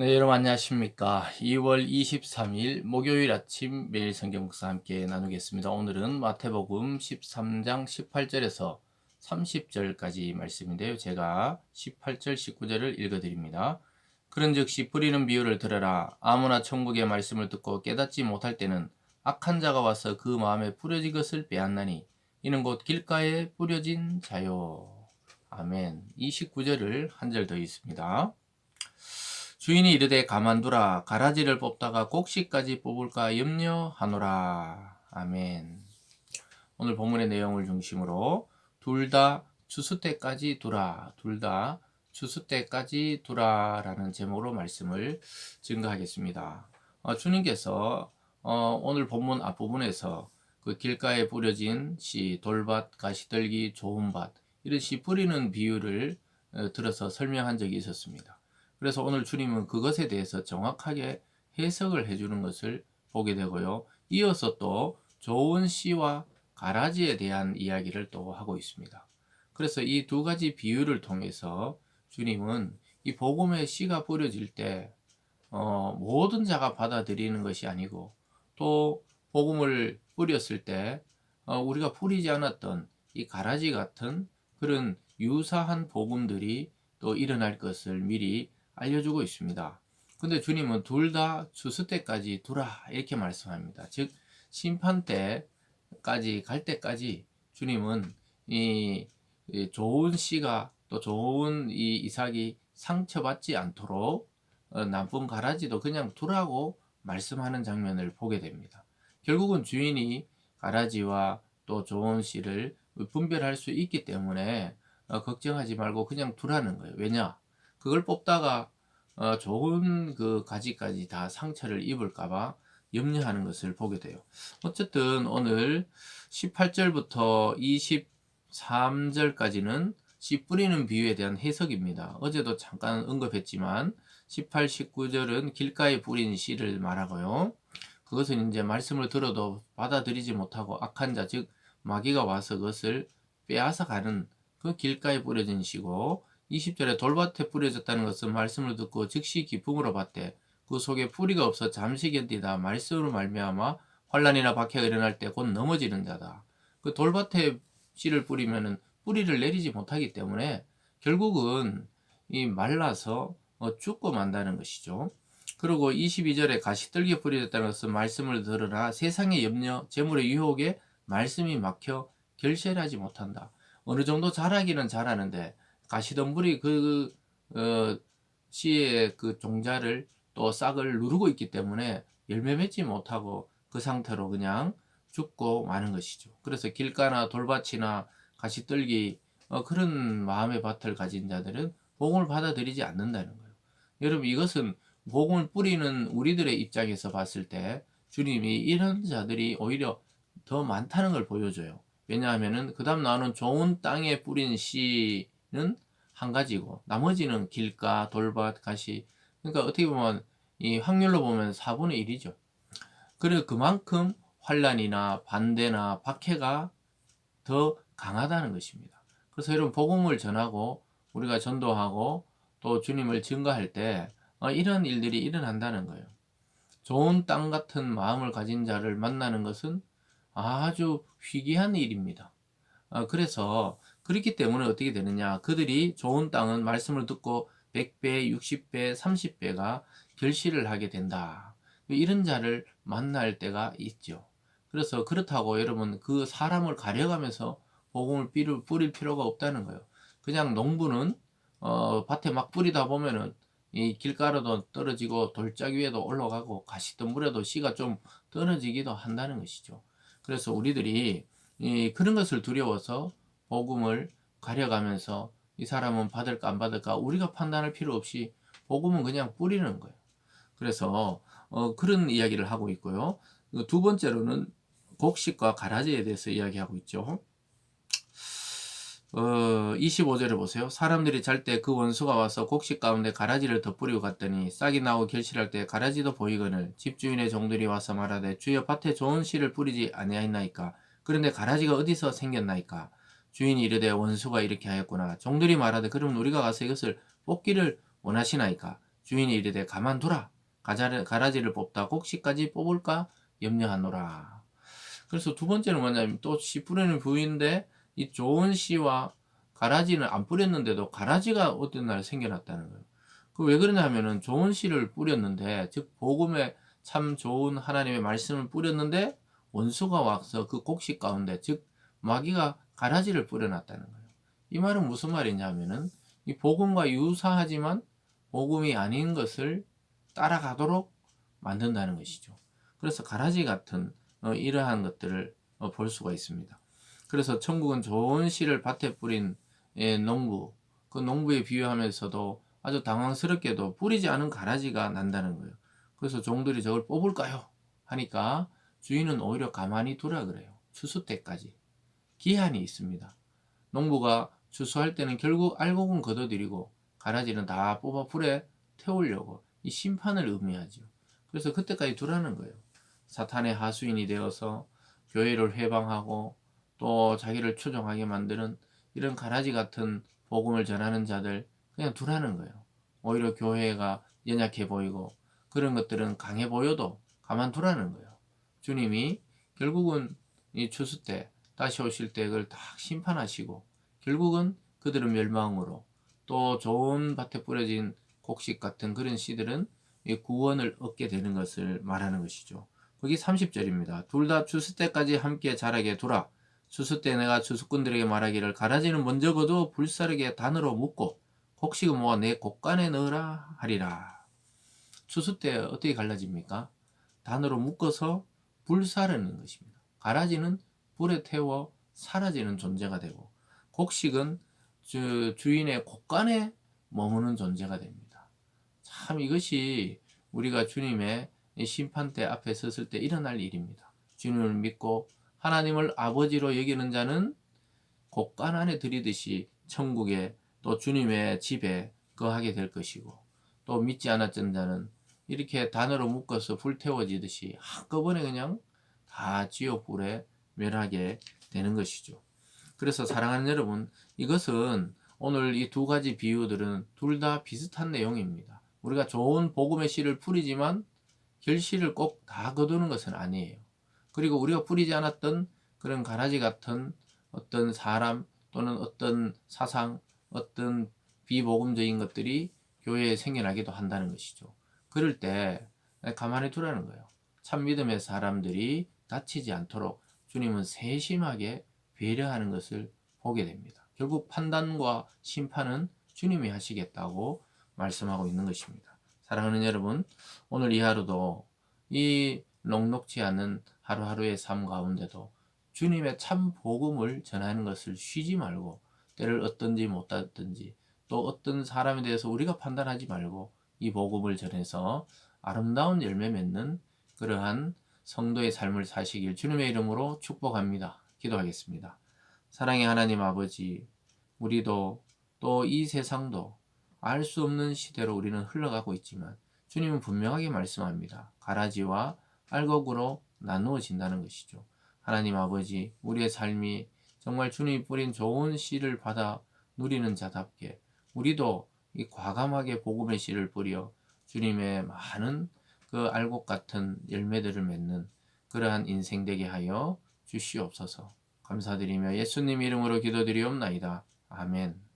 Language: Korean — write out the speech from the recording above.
네, 여러분 안녕하십니까. 2월 23일 목요일 아침 매일 성경 묵사 함께 나누겠습니다. 오늘은 마태복음 13장 18절에서 30절까지 말씀인데요. 제가 18절, 19절을 읽어 드립니다. 그런즉 씨 뿌리는 비유를 들어라. 아무나 천국의 말씀을 듣고 깨닫지 못할 때는 악한 자가 와서 그 마음에 뿌려진 것을 빼앗나니 이는 곧 길가에 뿌려진 자요. 아멘. 29절을 한 절 더 있습니다. 주인이 이르되 가만두라 가라지를 뽑다가 곡식까지 뽑을까 염려하노라. 아멘. 오늘 본문의 내용을 중심으로 둘 다 추수 때까지 두라. 둘 다 추수 때까지 두라라는 제목으로 말씀을 증거하겠습니다. 어, 주님께서 어, 오늘 본문 앞부분에서 그 길가에 뿌려진 씨, 돌밭, 가시떨기, 좋은 밭 이런 씨 뿌리는 비유를 어, 들어서 설명한 적이 있었습니다. 그래서 오늘 주님은 그것에 대해서 정확하게 해석을 해주는 것을 보게 되고요. 이어서 또 좋은 씨와 가라지에 대한 이야기를 또 하고 있습니다. 그래서 이 두 가지 비유를 통해서 주님은 이 복음의 씨가 뿌려질 때 어, 모든 자가 받아들이는 것이 아니고 또 복음을 뿌렸을 때 어, 우리가 뿌리지 않았던 이 가라지 같은 그런 유사한 복음들이 또 일어날 것을 미리 알려주고 있습니다. 근데 주님은 둘다 추수 때까지 두라 이렇게 말씀합니다. 즉 심판 때까지 갈 때까지 주님은 이 좋은 씨가 또 좋은 이 이삭이 상처받지 않도록 어, 나쁜 가라지도 그냥 두라고 말씀하는 장면을 보게 됩니다. 결국은 주인이 가라지와 또 좋은 씨를 분별할 수 있기 때문에 어, 걱정하지 말고 그냥 두라는 거예요. 왜냐? 그걸 뽑다가 어, 좋은 그 가지까지 다 상처를 입을까봐 염려하는 것을 보게 돼요. 어쨌든 오늘 18절부터 23절까지는 씨 뿌리는 비유에 대한 해석입니다. 어제도 잠깐 언급했지만 18, 19절은 길가에 뿌린 씨를 말하고요. 그것은 이제 말씀을 들어도 받아들이지 못하고 악한 자, 즉 마귀가 와서 그것을 빼앗아 가는 그 길가에 뿌려진 씨고 20절에 돌밭에 뿌려졌다는 것은 말씀을 듣고 즉시 기쁨으로 받되 그 속에 뿌리가 없어 잠시 견디다 말씀으로 말미암아 환란이나 박해가 일어날 때 곧 넘어지는 자다. 그 돌밭에 씨를 뿌리면은 뿌리를 내리지 못하기 때문에 결국은 이 말라서 어, 죽고 만다는 것이죠. 그리고 22절에 가시떨기 뿌려졌다는 것은 말씀을 들으나 세상의 염려, 재물의 유혹에 말씀이 막혀 결실하지 못한다. 어느 정도 잘하기는 잘하는데 가시덤불이 그 어, 씨의 그 종자를 또 싹을 누르고 있기 때문에 열매 맺지 못하고 그 상태로 그냥 죽고 마는 것이죠. 그래서 길가나 돌밭이나 가시떨기 어, 그런 마음의 밭을 가진 자들은 복음을 받아들이지 않는다는 거예요. 여러분 이것은 복음을 뿌리는 우리들의 입장에서 봤을 때 주님이 이런 자들이 오히려 더 많다는 걸 보여줘요. 왜냐하면은 그 다음 나오는 좋은 땅에 뿌린 씨는 한 가지고 나머지는 길가, 돌밭, 가시 그러니까 어떻게 보면 이 확률로 보면 4분의 1이죠. 그리고 그만큼 환란이나 반대나 박해가 더 강하다는 것입니다. 그래서 여러분 복음을 전하고 우리가 전도하고 또 주님을 증거할 때 어, 이런 일들이 일어난다는 거예요. 좋은 땅 같은 마음을 가진 자를 만나는 것은 아주 희귀한 일입니다. 어, 그래서 그렇기 때문에 어떻게 되느냐. 그들이 좋은 땅은 말씀을 듣고 100배, 60배, 30배가 결실을 하게 된다. 이런 자를 만날 때가 있죠. 그래서 그렇다고 여러분 그 사람을 가려가면서 복음을 뿌릴 필요가 없다는 거예요. 그냥 농부는 어, 밭에 막 뿌리다 보면은 이 길가루도 떨어지고 돌짝 위에도 올라가고 가시덤불에도 씨가 좀 떨어지기도 한다는 것이죠. 그래서 우리들이 이 그런 것을 두려워서 복음을 가려가면서 이 사람은 받을까 안 받을까 우리가 판단할 필요 없이 복음은 그냥 뿌리는 거예요. 그래서 어, 그런 이야기를 하고 있고요. 두 번째로는 곡식과 가라지에 대해서 이야기하고 있죠. 어, 25절에 보세요. 사람들이 잘 때 그 원수가 와서 곡식 가운데 가라지를 덧뿌리고 갔더니 싹이 나고 결실할 때 가라지도 보이거늘 집주인의 종들이 와서 말하되 주여 밭에 좋은 씨를 뿌리지 아니하였나이까 그런데 가라지가 어디서 생겼나이까 주인이 이르되 원수가 이렇게 하였구나 종들이 말하되 그럼 우리가 가서 이것을 뽑기를 원하시나이까 주인이 이르되 가만두라 가라지를 뽑다 곡식까지 뽑을까 염려하노라. 그래서 두 번째는 뭐냐면 또 씨 뿌리는 부위인데 이 좋은 씨와 가라지는 안 뿌렸는데도 가라지가 어떤 날 생겨났다는 거예요. 그 왜 그러냐 하면은 좋은 씨를 뿌렸는데 즉 복음에 참 좋은 하나님의 말씀을 뿌렸는데 원수가 와서 그 곡식 가운데 즉 마귀가 가라지를 뿌려놨다는 거예요. 이 말은 무슨 말이냐면은 이 복음과 유사하지만 복음이 아닌 것을 따라가도록 만든다는 것이죠. 그래서 가라지 같은 어, 이러한 것들을 어, 볼 수가 있습니다. 그래서 천국은 좋은 씨를 밭에 뿌린 예, 농부, 그 농부에 비유하면서도 아주 당황스럽게도 뿌리지 않은 가라지가 난다는 거예요. 그래서 종들이 저걸 뽑을까요? 하니까 주인은 오히려 가만히 두라 그래요. 추수 때까지. 기한이 있습니다. 농부가 추수할 때는 결국 알곡은 걷어들이고 가라지는 다 뽑아 불에 태우려고 이 심판을 의미하죠. 그래서 그때까지 두라는 거예요. 사탄의 하수인이 되어서 교회를 회방하고 또 자기를 추종하게 만드는 이런 가라지 같은 복음을 전하는 자들 그냥 두라는 거예요. 오히려 교회가 연약해 보이고 그런 것들은 강해 보여도 가만두라는 거예요. 주님이 결국은 이 추수 때 다시 오실 때 그걸 다 심판하시고 결국은 그들은 멸망으로 또 좋은 밭에 뿌려진 곡식 같은 그런 씨들은 이 구원을 얻게 되는 것을 말하는 것이죠. 거기 30절입니다. 둘 다 추수 때까지 함께 자라게 두라. 추수 때 내가 추수꾼들에게 말하기를 가라지는 먼저 거두 불사르게 단으로 묶고 곡식은 모아 내 곡간에 넣으라 하리라. 추수 때 어떻게 갈라집니까? 단으로 묶어서 불사르는 것입니다. 가라지는 불에 태워 사라지는 존재가 되고 곡식은 주, 주인의 곡간에 머무는 존재가 됩니다. 참 이것이 우리가 주님의 심판대 앞에 섰을 때 일어날 일입니다. 주님을 믿고 하나님을 아버지로 여기는 자는 곡간 안에 들이듯이 천국에 또 주님의 집에 거하게 될 것이고 또 믿지 않았던 자는 이렇게 단어로 묶어서 불태워지듯이 한꺼번에 그냥 다 지옥 불에 멸하게 되는 것이죠. 그래서 사랑하는 여러분, 이것은 오늘 이 두 가지 비유들은 둘 다 비슷한 내용입니다. 우리가 좋은 복음의 씨를 뿌리지만 결실을 꼭 다 거두는 것은 아니에요. 그리고 우리가 뿌리지 않았던 그런 가라지 같은 어떤 사람 또는 어떤 사상, 어떤 비복음적인 것들이 교회에 생겨나기도 한다는 것이죠. 그럴 때 가만히 두라는 거예요. 참 믿음의 사람들이 다치지 않도록 주님은 세심하게 배려하는 것을 보게 됩니다. 결국 판단과 심판은 주님이 하시겠다고 말씀하고 있는 것입니다. 사랑하는 여러분, 오늘 이 하루도 이 녹록지 않은 하루하루의 삶 가운데도 주님의 참 복음을 전하는 것을 쉬지 말고 때를 어떤지 못하든지 또 어떤 사람에 대해서 우리가 판단하지 말고 이 복음을 전해서 아름다운 열매 맺는 그러한 성도의 삶을 사시길 주님의 이름으로 축복합니다. 기도하겠습니다. 사랑의 하나님 아버지, 우리도 또 이 세상도 알 수 없는 시대로 우리는 흘러가고 있지만 주님은 분명하게 말씀합니다. 가라지와 알곡으로 나누어진다는 것이죠. 하나님 아버지, 우리의 삶이 정말 주님이 뿌린 좋은 씨를 받아 누리는 자답게 우리도 이 과감하게 복음의 씨를 뿌려 주님의 많은 그 알곡 같은 열매들을 맺는 그러한 인생 되게 하여 주시옵소서. 감사드리며 예수님 이름으로 기도드리옵나이다. 아멘.